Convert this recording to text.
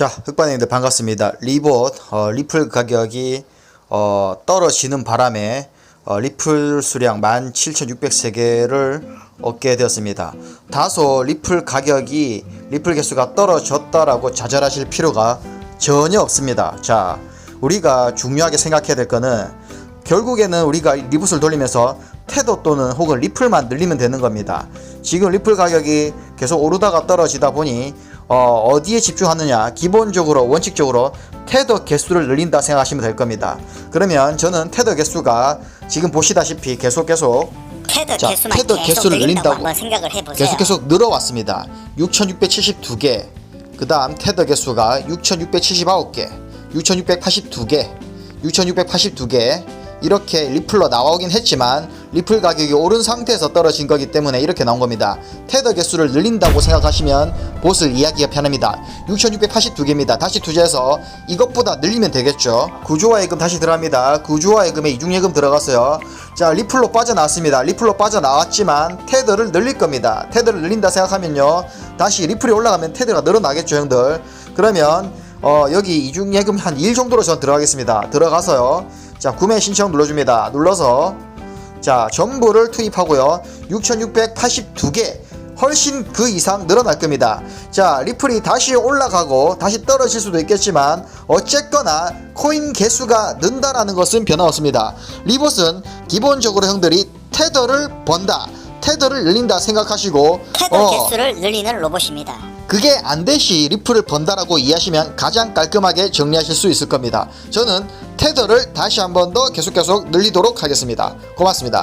자, 흑반님들 반갑습니다. 리봇 어, 리플 가격이 어, 떨어지는 바람에 어, 리플 수량 17,603개를 얻게 되었습니다. 다소 리플 가격이 리플 개수가 떨어졌다라고 좌절하실 필요가 전혀 없습니다. 자, 우리가 중요하게 생각해야 될 거는 결국에는 우리가 리붓을 돌리면서 테더 또는 혹은 리플만 늘리면 되는 겁니다. 지금 리플 가격이 계속 오르다가 떨어지다 보니 어, 어디에 집중하느냐 기본적으로 원칙적으로 테더 개수를 늘린다 생각하시면 될 겁니다. 그러면 저는 테더 개수가 지금 보시다시피 계속 계속 테더 자, 개수만 테더 계속 개수를 늘린다고 늘린다고. 한번 생각을 해보세요. 계속 계속 늘어왔습니다. 6,672개. 그 다음 테더 개수가 6,679개, 6,682개, 6,682개. 이렇게 리플로 나오긴 했지만 리플 가격이 오른 상태에서 떨어진 거기 때문에 이렇게 나온 겁니다. 테더 개수를 늘린다고 생각하시면 보슬 이야기가 편합니다. 6,682개입니다. 다시 투자해서 이것보다 늘리면 되겠죠. 구조화 예금 다시 들어갑니다. 구조화 예금에 이중예금 들어갔어요. 자 리플로 빠져나왔습니다. 리플로 빠져나왔지만 테더를 늘릴 겁니다. 테더를 늘린다 생각하면요. 다시 리플이 올라가면 테더가 늘어나겠죠 형들. 그러면 어, 여기 이중 예금 한 1 정도로 전 들어가겠습니다. 들어가서요. 자 구매 신청 눌러줍니다. 눌러서 자 전부를 투입하고요 6682개 훨씬 그 이상 늘어날 겁니다 자 리플이 다시 올라가고 다시 떨어질 수도 있겠지만 어쨌거나 코인 개수가 는다라는 것은 변함없습니다 리봇은 기본적으로 형들이 테더를 번다 테더를 늘린다 생각하시고 테더 어, 개수를 늘리는 로봇입니다. 그게 안 되시 리플을 번다라고 이해하시면 가장 깔끔하게 정리하실 수 있을 겁니다. 저는 테더를 다시 한 번 더 계속 계속 늘리도록 하겠습니다. 고맙습니다.